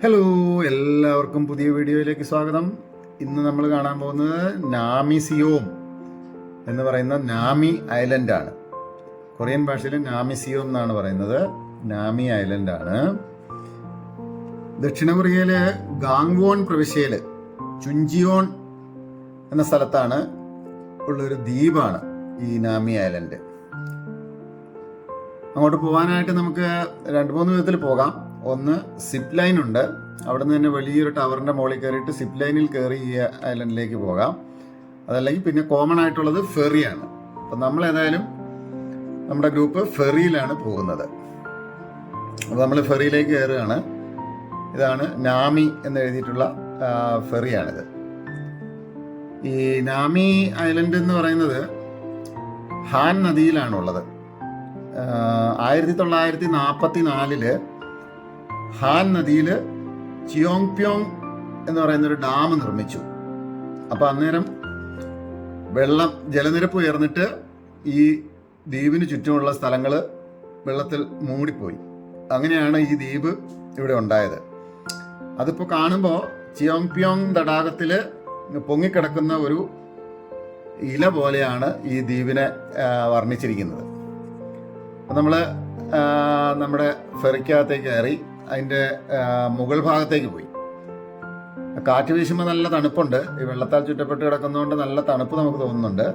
Hello എല്ലാവർക്കും പുതിയ വീഡിയോയിലേക്ക് സ്വാഗതം. ഇന്ന് നമ്മൾ കാണാൻ പോകുന്നത് നാമിസിയോം എന്ന് പറയുന്ന നാമി ഐലൻഡാണ് കൊറിയൻ ഭാഷയിൽ നാമിസിയോം എന്നാണ് പറയുന്നത്. നാമി ഐലൻഡാണ് ദക്ഷിണ കൊറിയയിലെ ഗാങ്വോൺ പ്രവിശ്യയിൽ ചുഞ്ചിയോൺ എന്ന സ്ഥലത്താണ് ഉള്ളൊരു ദ്വീപാണ് ഈ നാമി ഐലൻഡ് അങ്ങോട്ട് പോകാനായിട്ട് നമുക്ക് രണ്ട് മൂന്ന് വിധത്തിൽ പോകാം. ഒന്ന് സിപ്പ് ലൈൻ ഉണ്ട്. അവിടെ നിന്ന് തന്നെ വലിയൊരു ടവറിന്റെ മുകളിൽ കയറിയിട്ട് സിപ്പ് ലൈനിൽ കയറി ഈ ഐലൻഡിലേക്ക് പോകാം. അതല്ലെങ്കിൽ പിന്നെ കോമൺ ആയിട്ടുള്ളത് ഫെറിയാണ് അപ്പം നമ്മൾ ഏതായാലും നമ്മുടെ ഗ്രൂപ്പ് ഫെറിയിലാണ് പോകുന്നത്. അപ്പോൾ നമ്മൾ ഫെറിയിലേക്ക് കയറുകയാണ്. ഇതാണ് നാമി എന്ന് എഴുതിയിട്ടുള്ള ഫെറിയാണിത് ഈ നാമി ഐലൻഡ് എന്ന് പറയുന്നത് ഹാൻ നദിയിലാണുള്ളത്. ആയിരത്തി തൊള്ളായിരത്തി നാൽപ്പത്തി നാലിൽ ഹാൻ നദിയിൽ ചിയോങ് പ്യോങ് എന്ന് പറയുന്ന ഒരു ഡാം നിർമ്മിച്ചു. അപ്പൊ അന്നേരം വെള്ളം ജലനിരപ്പ് ഉയർന്നിട്ട് ഈ ദ്വീപിന് ചുറ്റുമുള്ള സ്ഥലങ്ങൾ വെള്ളത്തിൽ മൂടിപ്പോയി. അങ്ങനെയാണ് ഈ ദ്വീപ് ഇവിടെ ഉണ്ടായത്. അതിപ്പോൾ കാണുമ്പോൾ ചിയോങ് പ്യോങ് തടാകത്തിൽ പൊങ്ങിക്കിടക്കുന്ന ഒരു ഇല പോലെയാണ് ഈ ദ്വീപിനെ വർണിച്ചിരിക്കുന്നത്. നമ്മൾ നമ്മുടെ ഫെറിക്കകത്തേക്ക് കയറി അതിന്റെ മുകൾ ഭാഗത്തേക്ക് പോയി. കാറ്റ് വീശുമ്പോൾ നല്ല തണുപ്പുണ്ട്. ഈ വെള്ളത്താൽ ചുറ്റപ്പെട്ട് കിടക്കുന്നതുകൊണ്ട് നല്ല തണുപ്പ് നമുക്ക് തോന്നുന്നുണ്ട്.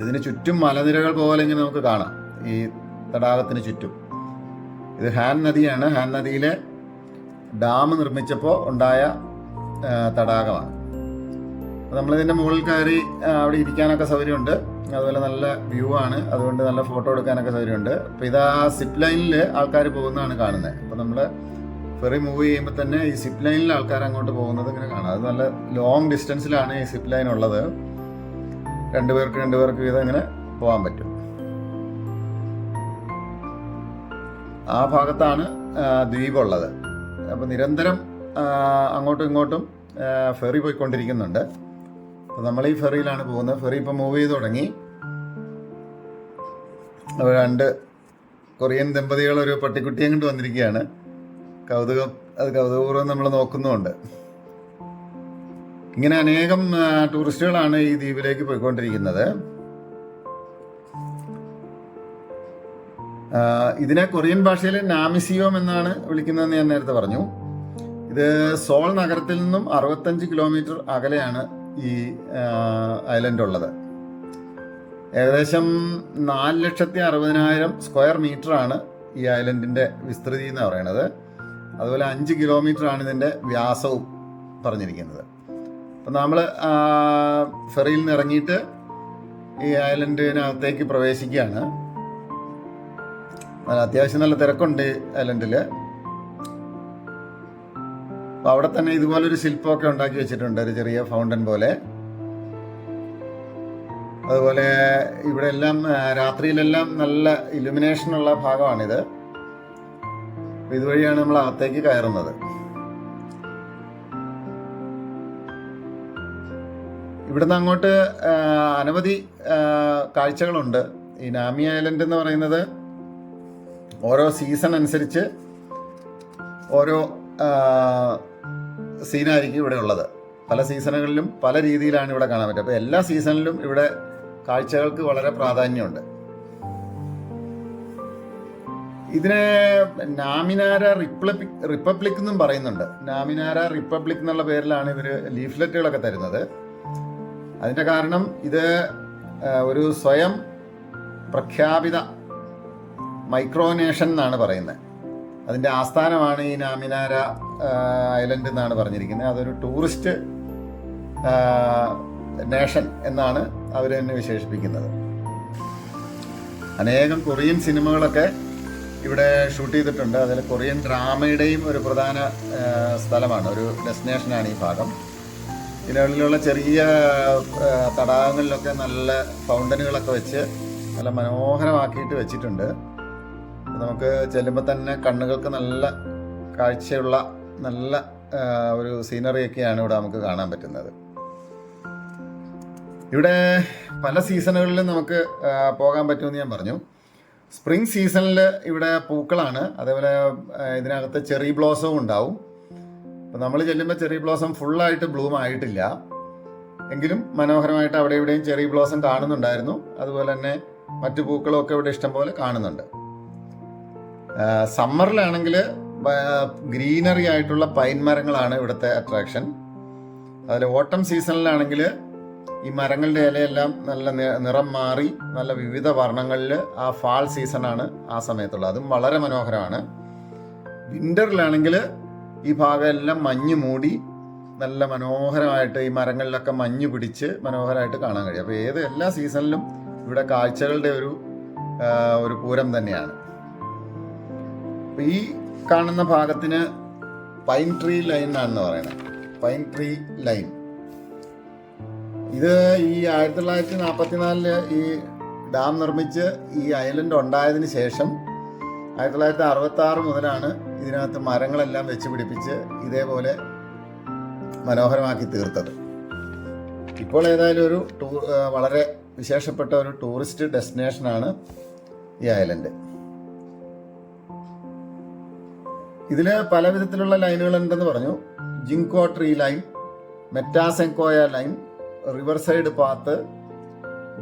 ഇതിന് ചുറ്റും മലനിരകൾ പോലെ ഇങ്ങനെ നമുക്ക് കാണാം. ഈ തടാകത്തിന് ചുറ്റും. ഇത് ഹാൻ നദിയാണ്. ഹാൻ നദിയിലെ ഡാം നിർമ്മിച്ചപ്പോൾ ഉണ്ടായ തടാകമാണ്. അപ്പോൾ നമ്മളിതിന്റെ മുകളിൽ കയറി അവിടെ ഇരിക്കാനൊക്കെ സൗകര്യമുണ്ട്. അതുപോലെ നല്ല വ്യൂ ആണ്. അതുകൊണ്ട് നല്ല ഫോട്ടോ എടുക്കാനൊക്കെ സൗകര്യമുണ്ട്. അപ്പോൾ ഇതാ സിപ്പ് ലൈനിൽ ആൾക്കാർ പോകുന്നതാണ് കാണുന്നത്. അപ്പോൾ നമ്മൾ ഫെറി മൂവ് ചെയ്യുമ്പോൾ തന്നെ ഈ സിപ്പ് ലൈനിൽ ആൾക്കാർ അങ്ങോട്ട് പോകുന്നത് ഇങ്ങനെ കാണാം. അത് നല്ല ലോങ് ഡിസ്റ്റൻസിലാണ് ഈ സിപ്പ് ലൈൻ ഉള്ളത്. രണ്ടുപേർക്ക് രണ്ടുപേർക്ക് വീതം ഇങ്ങനെ പോകാൻ പറ്റും. ആ ഭാഗത്താണ് ആ, ദ്വീപുള്ളത് അപ്പോൾ നിരന്തരം ആ, അങ്ങോട്ടും ഇങ്ങോട്ടും ഫെറി പോയിക്കൊണ്ടിരിക്കുന്നുണ്ട്. അപ്പോൾ നമ്മൾ ഈ ഫെറിയിലാണ് പോകുന്നത്. ഫെറി ഇപ്പോൾ മൂവ് ചെയ്ത് തുടങ്ങി. രണ്ട് കൊറിയൻ ദമ്പതികൾ ഒരു പട്ടിക്കുട്ടിയെ കൊണ്ട് വന്നിരിക്കുകയാണ്. കൗതുകം അത് കൗതുകപൂർവം നമ്മൾ നോക്കുന്നുമുണ്ട്. ഇങ്ങനെ അനേകം ടൂറിസ്റ്റുകളാണ് ഈ ദ്വീപിലേക്ക് പോയിക്കൊണ്ടിരിക്കുന്നത്. ഇതിനെ കൊറിയൻ ഭാഷയിൽ നാമിസിയോം എന്നാണ് വിളിക്കുന്നതെന്ന് ഞാൻ നേരത്തെ പറഞ്ഞു. ഇത് സോൾ നഗരത്തിൽ നിന്നും അറുപത്തഞ്ച് കിലോമീറ്റർ അകലെയാണ് ഈ ഐലൻഡ് ഉള്ളത് ഏകദേശം നാല് ലക്ഷത്തി അറുപതിനായിരം സ്ക്വയർ മീറ്റർ ആണ് ഈ ഐലൻഡിന്റെ വിസ്തൃതി എന്ന് പറയുന്നത്. അതുപോലെ അഞ്ച് കിലോമീറ്റർ ആണ് ഇതിന്റെ വ്യാസവും പറഞ്ഞിരിക്കുന്നത്. അപ്പം നമ്മൾ ഫെറിയിൽ നിന്ന് ഇറങ്ങിയിട്ട് ഈ ഐലൻഡിനകത്തേക്ക് പ്രവേശിക്കുകയാണ്. അത്യാവശ്യം നല്ല തിരക്കുണ്ട് ഐലൻഡിൽ അപ്പോൾ അവിടെ തന്നെ ഇതുപോലെ ഒരു ശില്പമൊക്കെ ഉണ്ടാക്കി വെച്ചിട്ടുണ്ട് ഒരു ചെറിയ ഫൗണ്ടൻ പോലെ. അതുപോലെ ഇവിടെ എല്ലാം രാത്രിയിലെല്ലാം നല്ല ഇലുമിനേഷൻ ഉള്ള ഭാഗമാണിത്. ഇതുവഴിയാണ് നമ്മൾ അകത്തേക്ക് കയറുന്നത്. ഇവിടുന്ന് അങ്ങോട്ട് അനവധി കാഴ്ചകളുണ്ട്. ഈ നാമി ഐലൻഡ് എന്ന് പറയുന്നത് ഓരോ സീസൺ അനുസരിച്ച് ഓരോ സീനായിരിക്കും ഇവിടെ ഉള്ളത്. പല സീസണുകളിലും പല രീതിയിലാണ് ഇവിടെ കാണാൻ പറ്റുക. അപ്പോൾ എല്ലാ സീസണിലും ഇവിടെ കാഴ്ചകൾക്ക് വളരെ പ്രാധാന്യമുണ്ട്. ഇതിനെ നാമിനാര റിപ്പബ്ലിക് റിപ്പബ്ലിക് എന്നും പറയുന്നുണ്ട്. നാമിനാര റിപ്പബ്ലിക് എന്നുള്ള പേരിലാണ് ഇവർ ലീഫ്ലെറ്റുകളൊക്കെ തരുന്നത്. അതിന്റെ കാരണം ഇത് ഒരു സ്വയം പ്രഖ്യാപിത മൈക്രോനേഷൻ എന്നാണ് പറയുന്നത്. അതിന്റെ ആസ്ഥാനമാണ് ഈ നാമിനാര ഐലൻഡ് എന്നാണ് പറഞ്ഞിരിക്കുന്നത്. അതൊരു ടൂറിസ്റ്റ് നേഷൻ എന്നാണ് അവർ തന്നെ വിശേഷിപ്പിക്കുന്നത്. അനേകം കൊറിയൻ സിനിമകളൊക്കെ ഇവിടെ ഷൂട്ട് ചെയ്തിട്ടുണ്ട്. അതിൽ കൊറിയൻ ഡ്രാമയുടെയും ഒരു പ്രധാന സ്ഥലമാണ്. ഒരു ഡെസ്റ്റിനേഷനാണ് ഈ ഭാഗം. ഇതിനുള്ളിലുള്ള ചെറിയ തടാകങ്ങളിലൊക്കെ നല്ല ഫൗണ്ടനുകളൊക്കെ വെച്ച് നല്ല മനോഹരമാക്കിയിട്ട് വെച്ചിട്ടുണ്ട്. നമുക്ക് ചെല്ലുമ്പോൾ തന്നെ കണ്ണുകൾക്ക് നല്ല കാഴ്ചയുള്ള നല്ല ഒരു സീനറിയൊക്കെയാണ് ഇവിടെ നമുക്ക് കാണാൻ പറ്റുന്നത്. ഇവിടെ പല സീസണുകളിലും നമുക്ക് പോകാൻ പറ്റുമെന്ന് ഞാൻ പറഞ്ഞു. സ്പ്രിംഗ് സീസണിൽ ഇവിടെ പൂക്കളാണ്. അതേപോലെ ഇതിനകത്ത് ചെറി ബ്ലോസവും ഉണ്ടാവും. അപ്പം നമ്മൾ ചെല്ലുമ്പോൾ ചെറി ബ്ലോസം ഫുള്ളായിട്ട് ബ്ലൂം ആയിട്ടില്ല. എങ്കിലും മനോഹരമായിട്ട് അവിടെ ഇവിടെയും ചെറി ബ്ലോസം കാണുന്നുണ്ടായിരുന്നു. അതുപോലെ തന്നെ മറ്റു പൂക്കളൊക്കെ ഇവിടെ ഇഷ്ടംപോലെ കാണുന്നുണ്ട്. സമ്മറിലാണെങ്കിൽ ഗ്രീനറി ആയിട്ടുള്ള പൈൻ മരങ്ങളാണ് ഇവിടുത്തെ അട്രാക്ഷൻ അതിൽ ഓട്ടം സീസണിലാണെങ്കിൽ ഈ മരങ്ങളുടെ ഇലയെല്ലാം നല്ല നിറം മാറി നല്ല വിവിധ വർണങ്ങളിൽ ആ ഫാൾ സീസണാണ് ആ സമയത്തുള്ളത്. അതും വളരെ മനോഹരമാണ്. വിന്ററിലാണെങ്കിൽ ഈ ഭാഗം എല്ലാം മഞ്ഞ് മൂടി നല്ല മനോഹരമായിട്ട് ഈ മരങ്ങളിലൊക്കെ മഞ്ഞ് പിടിച്ച് മനോഹരമായിട്ട് കാണാൻ കഴിയും. അപ്പോൾ ഏത് എല്ലാ സീസണിലും ഇവിടെ കാഴ്ചകളുടെ ഒരു ഒരു പൂരം തന്നെയാണ്. അപ്പോൾ ഈ കാണുന്ന ഭാഗത്തിന് പൈൻ ട്രീ ലൈൻ എന്നാണ് പറയുന്നത്. പൈൻ ട്രീ ലൈൻ ഇത് ഈ ആയിരത്തി തൊള്ളായിരത്തി നാൽപ്പത്തിനാലിൽ ഈ ഡാം നിർമ്മിച്ച് ഈ ഐലൻഡ് ഉണ്ടായതിന് ശേഷം ആയിരത്തി തൊള്ളായിരത്തി അറുപത്തി ആറ് മുതലാണ് ഇതിനകത്ത് മരങ്ങളെല്ലാം വെച്ച് പിടിപ്പിച്ച് ഇതേപോലെ മനോഹരമാക്കി തീർത്തത്. ഇപ്പോൾ ഏതായാലും ഒരു വളരെ വിശേഷപ്പെട്ട ഒരു ടൂറിസ്റ്റ് ഡെസ്റ്റിനേഷനാണ് ഈ ഐലൻഡ് ഇതിൽ പല വിധത്തിലുള്ള ലൈനുകൾ ഉണ്ടെന്ന് പറഞ്ഞു. Ginkgo tree line metasequoia line river side path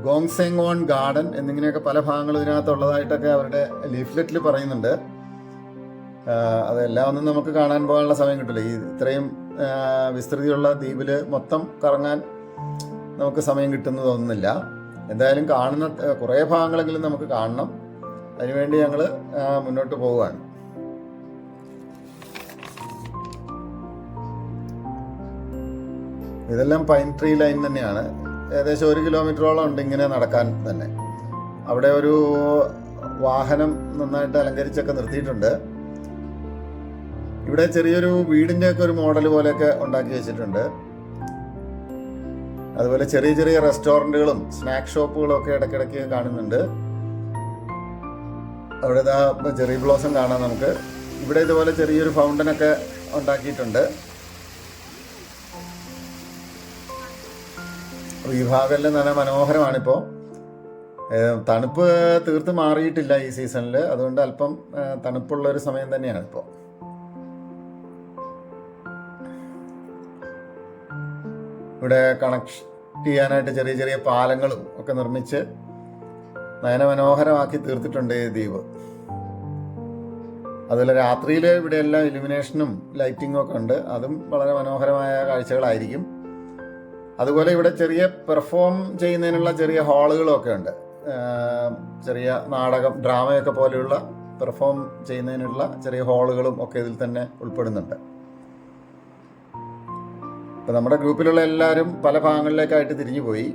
ഗോങ്സെങ്ങോൺ garden എന്നിങ്ങനെയൊക്കെ പല ഭാഗങ്ങൾ ഇതിനകത്തുള്ളതായിട്ടൊക്കെ അവരുടെ ലീഫ്ലെറ്റിൽ പറയുന്നുണ്ട്. അതെല്ലാം ഒന്നും നമുക്ക് കാണാൻ പോകാനുള്ള സമയം കിട്ടില്ല. ഈ ഇത്രയും വിസ്തൃതിയുള്ള ദ്വീപിൽ മൊത്തം കറങ്ങാൻ നമുക്ക് സമയം കിട്ടുന്നതൊന്നുമില്ല. എന്തായാലും കാണുന്ന കുറേ ഭാഗങ്ങളെങ്കിലും നമുക്ക് കാണണം. അതിനുവേണ്ടി ഞങ്ങൾ മുന്നോട്ട് പോവുകയാണ്. ഇതെല്ലാം പൈൻ ട്രീ ലൈൻ തന്നെയാണ്. ഏകദേശം ഒരു കിലോമീറ്ററോളം ഉണ്ട് ഇങ്ങനെ നടക്കാൻ തന്നെ. അവിടെ ഒരു വാഹനം നന്നായിട്ട് അലങ്കരിച്ചൊക്കെ നിർത്തിയിട്ടുണ്ട്. ഇവിടെ ചെറിയൊരു വീടിന്റെ ഒക്കെ ഒരു മോഡൽ പോലെയൊക്കെ ഉണ്ടാക്കി വെച്ചിട്ടുണ്ട്. അതുപോലെ ചെറിയ ചെറിയ റെസ്റ്റോറന്റുകളും സ്നാക്ക് ഷോപ്പുകളും ഒക്കെ ഇടയ്ക്കിടയ്ക്ക് കാണുന്നുണ്ട്. അവിടെ ചെറിയ ബ്ലോസം കാണാം നമുക്ക്. ഇവിടെ ഇതുപോലെ ചെറിയൊരു ഫൗണ്ടനൊക്കെ ഉണ്ടാക്കിയിട്ടുണ്ട്. ഈ ഭാഗമെല്ലാം നല്ല മനോഹരമാണിപ്പോൾ തണുപ്പ് തീർത്ത് മാറിയിട്ടില്ല ഈ സീസണിൽ അതുകൊണ്ട് അല്പം തണുപ്പുള്ള ഒരു സമയം തന്നെയാണ് ഇപ്പോൾ ഇവിടെ കണക്ട് ചെയ്യാനായിട്ട് ചെറിയ ചെറിയ പാലങ്ങളും ഒക്കെ നിർമ്മിച്ച് നയനമനോഹരമാക്കി തീർത്തിട്ടുണ്ട് ഈ ദ്വീപ്. അതുപോലെ രാത്രിയിൽ ഇവിടെ എല്ലാം ഇലുമിനേഷനും ലൈറ്റിങ്ങും ഒക്കെ ഉണ്ട്. അതും വളരെ മനോഹരമായ കാഴ്ചകളായിരിക്കും. അതുപോലെ ഇവിടെ ചെറിയ പെർഫോം ചെയ്യുന്നതിനുള്ള ചെറിയ ഹാളുകളൊക്കെ ഉണ്ട്. ചെറിയ നാടകം ഡ്രാമയൊക്കെ പോലെയുള്ള പെർഫോം ചെയ്യുന്നതിനുള്ള ചെറിയ ഹാളുകളും ഒക്കെ ഇതിൽ തന്നെ ഉൾപ്പെടുന്നുണ്ട്. ഇപ്പം നമ്മുടെ ഗ്രൂപ്പിലുള്ള എല്ലാവരും പല ഭാഗങ്ങളിലേക്കായിട്ട് തിരിഞ്ഞു പോയി.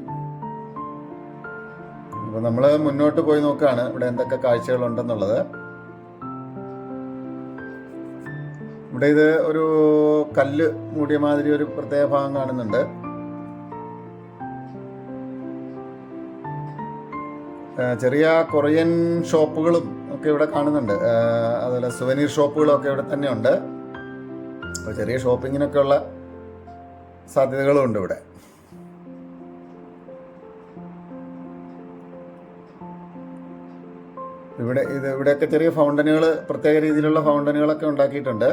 അപ്പോൾ നമ്മൾ മുന്നോട്ട് പോയി നോക്കുകയാണ് ഇവിടെ എന്തൊക്കെ കാഴ്ചകളുണ്ടെന്നുള്ളത്. ഇവിടെ ഇത് ഒരു കല്ല് മൂടിയ മാതിരി ഒരു പ്രത്യേക ഭാഗം കാണുന്നുണ്ട്. ചെറിയ കൊറിയൻ ഷോപ്പുകളും ഒക്കെ ഇവിടെ കാണുന്നുണ്ട്. അതുപോലെ സുവനീർ ഷോപ്പുകളും ഒക്കെ ഇവിടെ തന്നെ ഉണ്ട് അപ്പോൾ ചെറിയ ഷോപ്പിങ്ങിനൊക്കെ ഉള്ള സാധ്യതകളും ഉണ്ട് ഇവിടെ. ഇവിടെ ഇത് ഇവിടെയൊക്കെ ചെറിയ ഫൗണ്ടനുകൾ പ്രത്യേക രീതിയിലുള്ള ഫൗണ്ടനുകളൊക്കെ ഉണ്ടാക്കിയിട്ടുണ്ട്.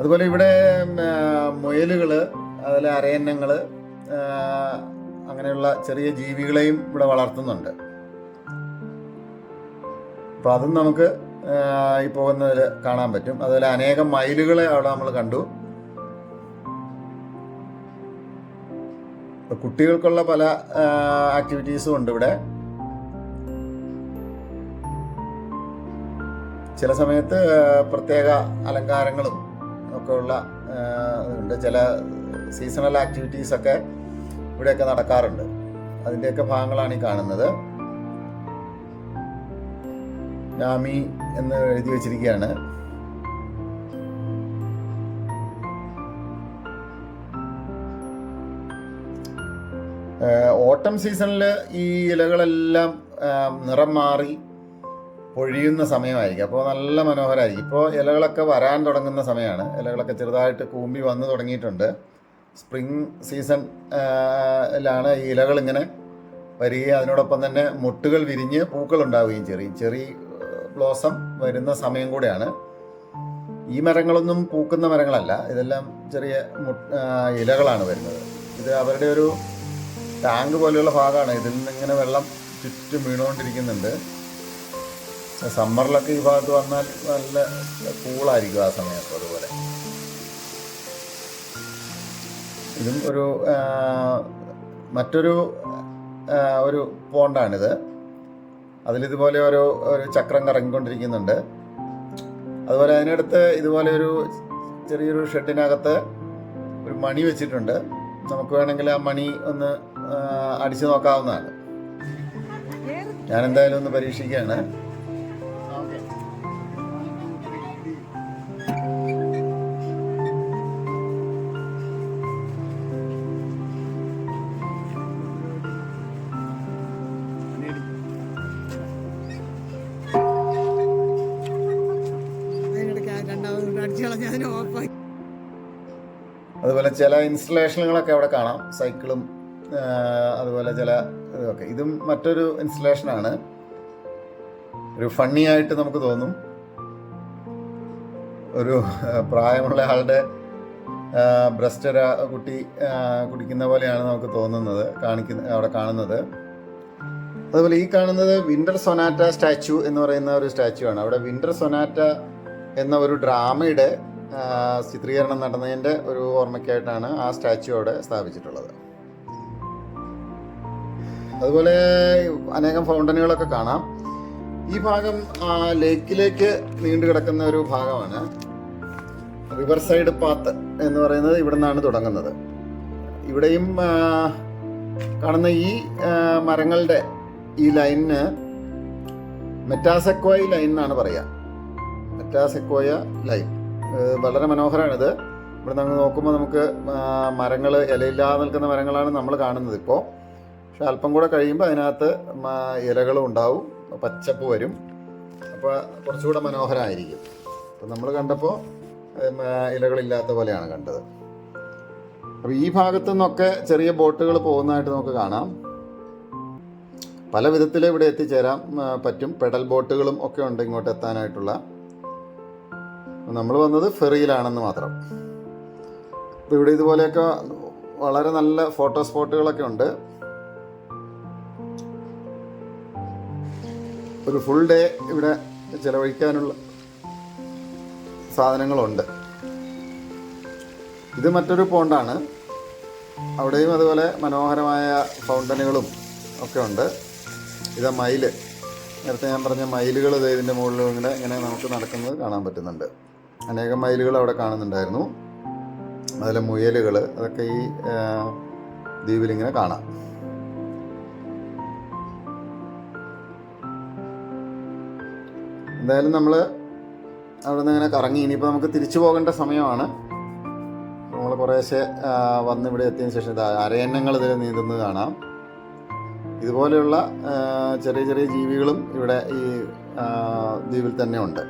അതുപോലെ ഇവിടെ മുയലുകൾ അതുപോലെ അരയന്നങ്ങൾ അങ്ങനെയുള്ള ചെറിയ ജീവികളെയും ഇവിടെ വളർത്തുന്നുണ്ട്. അപ്പോൾ അതും നമുക്ക് ഈ പോകുന്നതിൽ കാണാൻ പറ്റും. അതുപോലെ അനേകം മയിലുകളെ അവിടെ നമ്മൾ കണ്ടു. കുട്ടികൾക്കുള്ള പല ആക്ടിവിറ്റീസും ഉണ്ട് ഇവിടെ. ചില സമയത്ത് പ്രത്യേക അലങ്കാരങ്ങളും ഒക്കെ ഉള്ള ഉണ്ട് ചില സീസണൽ ആക്ടിവിറ്റീസ് ഒക്കെ ഇവിടെയൊക്കെ നടക്കാറുണ്ട്. അതിന്റെയൊക്കെ ഭാഗങ്ങളാണ് ഈ കാണുന്നത്. നാമി എന്ന് എഴുതി വെച്ചിരിക്കുകയാണ്. ഓട്ടം സീസണിൽ ഈ ഇലകളെല്ലാം നിറം മാറി പൊഴിയുന്ന സമയമായിരിക്കും. അപ്പോൾ നല്ല മനോഹരമായിരിക്കും ഇപ്പോൾ ഇലകളൊക്കെ വരാൻ തുടങ്ങുന്ന സമയമാണ്. ഇലകളൊക്കെ ചെറുതായിട്ട് കൂമ്പി വന്ന് തുടങ്ങിയിട്ടുണ്ട്. സ്പ്രിങ് സീസൺ ലാണ് ഈ ഇലകൾ ഇങ്ങനെ വരികയും അതിനോടൊപ്പം തന്നെ മുട്ടുകൾ വിരിഞ്ഞ് പൂക്കൾ ഉണ്ടാവുകയും ചെറിയ ചെറിയ ബ്ലോസം വരുന്ന സമയം കൂടെയാണ്. ഈ മരങ്ങളൊന്നും പൂക്കുന്ന മരങ്ങളല്ല ഇതെല്ലാം ചെറിയ ഇലകളാണ് വരുന്നത്. ഇത് അവരുടെ ഒരു ടാങ്ക് പോലെയുള്ള ഭാഗമാണ്. ഇതിൽ നിന്ന് ഇങ്ങനെ വെള്ളം ചുറ്റും വീണുകൊണ്ടിരിക്കുന്നുണ്ട്. സമ്മറിലൊക്കെ ഈ ഭാഗത്ത് വന്നാൽ നല്ല കൂളായിരിക്കും ആ സമയത്ത് അതുപോലെ. ഇതും ഒരു മറ്റൊരു ഒരു പോണ്ടാണിത്. അതിലിതുപോലെ ഒരു ഒരു ചക്രം കറങ്ങിക്കൊണ്ടിരിക്കുന്നുണ്ട്. അതുപോലെ അതിനടുത്ത് ഇതുപോലെ ഒരു ചെറിയൊരു ഷെഡിനകത്ത് ഒരു മണി വെച്ചിട്ടുണ്ട്. നമുക്ക് വേണമെങ്കിൽ ആ മണി ഒന്ന് അടിച്ചു നോക്കാവുന്നതാണ്. ഞാൻ എന്തായാലും ഒന്ന് പരീക്ഷിക്കുകയാണ്. അതുപോലെ ചില ഇൻസ്റ്റലേഷനുകളൊക്കെ അവിടെ കാണാം. സൈക്കിളും അതുപോലെ ചില ഇതൊക്കെ. ഇതും മറ്റൊരു ഇൻസ്റ്റലേഷനാണ്. ഒരു ഫണ്ണി ആയിട്ട് നമുക്ക് തോന്നും. ഒരു പ്രായമുള്ള ആളുടെ ബ്രസ്റ്റ് കുട്ടി കുടിക്കുന്ന പോലെയാണ് നമുക്ക് തോന്നുന്നത് കാണിക്കുന്ന അവിടെ കാണുന്നത്. അതുപോലെ ഈ കാണുന്നത് വിന്റർ സൊനാറ്റ സ്റ്റാച്ചു എന്ന് പറയുന്ന ഒരു സ്റ്റാച്ചു ആണ് അവിടെ വിന്റർ സൊനാറ്റ എന്ന ഒരു ഡ്രാമയുടെ ചിത്രീകരണം നടന്നതിന്റെ ഒരു ഓർമ്മയ്ക്കായിട്ടാണ് ആ സ്റ്റാച്ചു അവിടെ സ്ഥാപിച്ചിട്ടുള്ളത്. അതുപോലെ അനേകം ഫൗണ്ടനുകളൊക്കെ കാണാം. ഈ ഭാഗം ലേക്കിലേക്ക് നീണ്ടു കിടക്കുന്ന ഒരു ഭാഗമാണ്. റിവർ സൈഡ് പാത്ത് എന്ന് പറയുന്നത് ഇവിടെ നിന്നാണ് തുടങ്ങുന്നത്. ഇവിടെയും കാണുന്ന ഈ മരങ്ങളുടെ ഈ ലൈനിന് മെറ്റാസക്വായി ലൈൻ എന്നാണ് പറയുക മെറ്റാസെക്കോയ ലൈൻ. വളരെ മനോഹരമാണിത് ഇവിടെ നമ്മൾ നോക്കുമ്പോൾ നമുക്ക് മരങ്ങൾ ഇലയില്ലാതെ നിൽക്കുന്ന മരങ്ങളാണ് നമ്മൾ കാണുന്നത് ഇപ്പോൾ പക്ഷെ അല്പം കൂടെ കഴിയുമ്പോൾ അതിനകത്ത് ഇലകളും ഉണ്ടാവും. പച്ചപ്പ് വരും. അപ്പോൾ കുറച്ചുകൂടെ മനോഹരമായിരിക്കും അപ്പം നമ്മൾ കണ്ടപ്പോൾ ഇലകളില്ലാത്ത പോലെയാണ് കണ്ടത്. അപ്പോൾ ഈ ഭാഗത്തു നിന്നൊക്കെ ചെറിയ ബോട്ടുകൾ പോകുന്നതായിട്ട് നമുക്ക് കാണാം. പല വിധത്തിൽ ഇവിടെ എത്തിച്ചേരാൻ പറ്റും. പെഡൽ ബോട്ടുകളും ഒക്കെ ഉണ്ട് ഇങ്ങോട്ട് എത്താനായിട്ടുള്ള. നമ്മൾ വന്നത് ഫെറിയിലാണെന്ന് മാത്രം. അപ്പോൾ ഇവിടെ ഇതുപോലെയൊക്കെ വളരെ നല്ല ഫോട്ടോ സ്പോട്ടുകളൊക്കെ ഉണ്ട്. ഒരു ഫുൾ ഡേ ഇവിടെ ചിലവഴിക്കാനുള്ള സാധനങ്ങളുണ്ട്. ഇത് മറ്റൊരു പോണ്ടാണ്. അവിടെയും അതുപോലെ മനോഹരമായ ഫൗണ്ടനുകളും ഒക്കെ ഉണ്ട്. ഇത് മയിൽ. നേരത്തെ ഞാൻ പറഞ്ഞ മയിലുകൾ ഇതിന്റെ മുകളിലും ഇങ്ങനെ ഇങ്ങനെ നമുക്ക് നടക്കുന്നത് കാണാൻ പറ്റുന്നുണ്ട്. അനേകം മയിലുകൾ അവിടെ കാണുന്നുണ്ടായിരുന്നു. അതിലെ മുയലുകൾ അതൊക്കെ ഈ ദ്വീപിൽ ഇങ്ങനെ കാണാം. എന്തായാലും നമ്മൾ അവിടെ നിന്ന് ഇങ്ങനെ കറങ്ങി. ഇനിയിപ്പോൾ നമുക്ക് തിരിച്ചു പോകേണ്ട സമയമാണ്. നമ്മൾ കുറേശ്ശെ വന്ന് ഇവിടെ എത്തിയതിന് ശേഷം ഇത് അരയന്നങ്ങൾ ഇതിൽ നീന്തുന്നത് കാണാം. ഇതുപോലെയുള്ള ചെറിയ ചെറിയ ജീവികളും ഇവിടെ ഈ ദ്വീപിൽ തന്നെ ഉണ്ട്.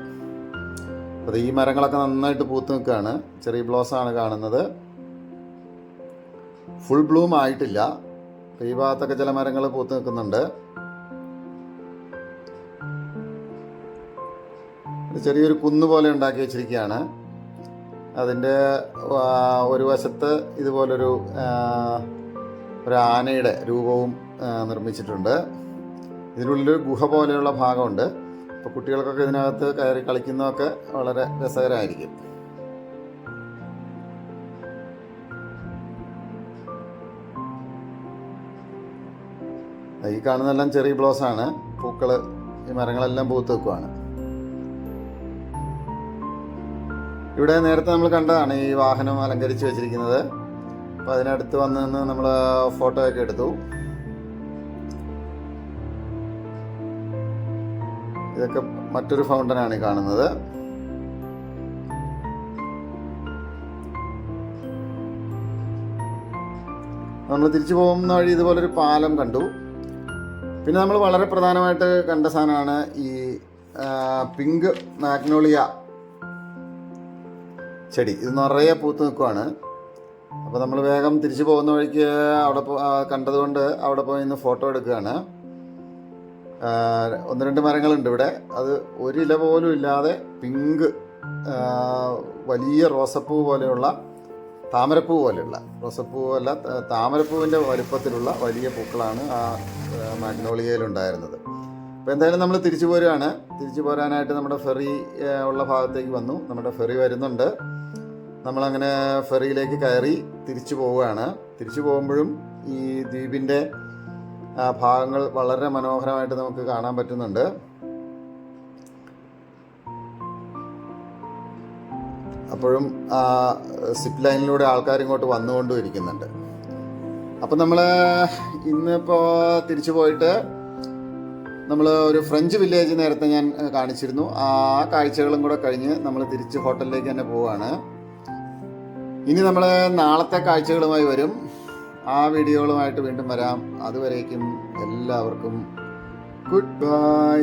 അപ്പോൾ ഈ മരങ്ങളൊക്കെ നന്നായിട്ട് പൂത്ത് നിൽക്കുകയാണ്. ചെറിയ ബ്ലോസ് ആണ് കാണുന്നത്. ഫുൾ ബ്ലൂം ആയിട്ടില്ല. ഈ ഭാഗത്തൊക്കെ ചില മരങ്ങൾ പൂത്ത് നിൽക്കുന്നുണ്ട്. ചെറിയൊരു കുന്ന് പോലെ ഉണ്ടാക്കി വെച്ചിരിക്കുകയാണ്. അതിന്റെ ഒരു വശത്ത് ഇതുപോലൊരു ഒരു ആനയുടെ രൂപവും നിർമ്മിച്ചിട്ടുണ്ട്. ഇതിനുള്ളിൽ ഗുഹ പോലെയുള്ള ഭാഗമുണ്ട്. അപ്പോൾ കുട്ടികൾക്കൊക്കെ ഇതിനകത്ത് കയറി കളിക്കുന്നതൊക്കെ വളരെ രസകരമായിരിക്കും. ഈ കാണുന്നതെല്ലാം ചെറിയ ബ്ലോസാണ് പൂക്കൾ ഈ മരങ്ങളെല്ലാം പൂത്ത് വെക്കുവാണ് ഇവിടെ നേരത്തെ നമ്മൾ കണ്ടതാണ് ഈ വാഹനം അലങ്കരിച്ച് വെച്ചിരിക്കുന്നത്. അപ്പോൾ അതിനടുത്ത് വന്ന് നിന്ന് നമ്മൾ ഫോട്ടോ ഒക്കെ എടുത്തു. ഇതൊക്കെ മറ്റൊരു ഫൗണ്ടനാണ് കാണുന്നത്. നമ്മൾ തിരിച്ചു പോകുന്ന വഴി ഇതുപോലൊരു പാലം കണ്ടു. പിന്നെ നമ്മൾ വളരെ പ്രധാനമായിട്ട് കണ്ട സാധനമാണ് ഈ പിങ്ക് മാഗ്നോളിയ ചെടി. ഇത് നിറയെ പൂത്ത് നിൽക്കുവാണ്. അപ്പോൾ നമ്മൾ വേഗം തിരിച്ചു പോകുന്ന വഴിക്ക് അവിടെ കണ്ടതുകൊണ്ട് അവിടെ പോയി ഇന്ന് ഫോട്ടോ എടുക്കുകയാണ്. ഒന്ന് രണ്ട് മരങ്ങളുണ്ട് ഇവിടെ. അത് ഒരില പോലും ഇല്ലാതെ പിങ്ക് വലിയ റോസപ്പൂ പോലെയുള്ള താമരപ്പൂ പോലെയുള്ള റോസപ്പൂ അല്ല താമരപ്പൂവിന്റെ വലുപ്പത്തിലുള്ള വലിയ പൂക്കളാണ് ആ മാഗ്നോളിയയിലുണ്ടായിരുന്നത് അപ്പോൾ എന്തായാലും നമ്മൾ തിരിച്ചു പോരുകയാണ് തിരിച്ചു പോരാനായിട്ട് നമ്മുടെ ഫെറി ഉള്ള ഭാഗത്തേക്ക് വന്നു. നമ്മുടെ ഫെറി വരുന്നുണ്ട്. നമ്മളങ്ങനെ ഫെറിയിലേക്ക് കയറി തിരിച്ചു പോവുകയാണ്. തിരിച്ചു പോകുമ്പോഴും ഈ ദ്വീപിന്റെ ഭാഗങ്ങൾ വളരെ മനോഹരമായിട്ട് നമുക്ക് കാണാൻ പറ്റുന്നുണ്ട്. അപ്പോഴും സിപ്പ് ലൈനിലൂടെ ആൾക്കാർ ഇങ്ങോട്ട് വന്നുകൊണ്ടും ഇരിക്കുന്നുണ്ട്. അപ്പം നമ്മൾ ഇന്നിപ്പോൾ തിരിച്ചു പോയിട്ട് നമ്മൾ ഒരു ഫ്രഞ്ച് വില്ലേജ് നേരത്തെ ഞാൻ കാണിച്ചിരുന്നു. ആ കാഴ്ചകളും കൂടെ കഴിഞ്ഞ് നമ്മൾ തിരിച്ച് ഹോട്ടലിലേക്ക് തന്നെ പോവാണ്. ഇനി നമ്മൾ നാളത്തെ കാഴ്ചകളുമായി വരും. ആ വീഡിയോകളുമായിട്ട് വീണ്ടും വരാം. അതുവരേക്കും എല്ലാവർക്കും ഗുഡ് ബൈ.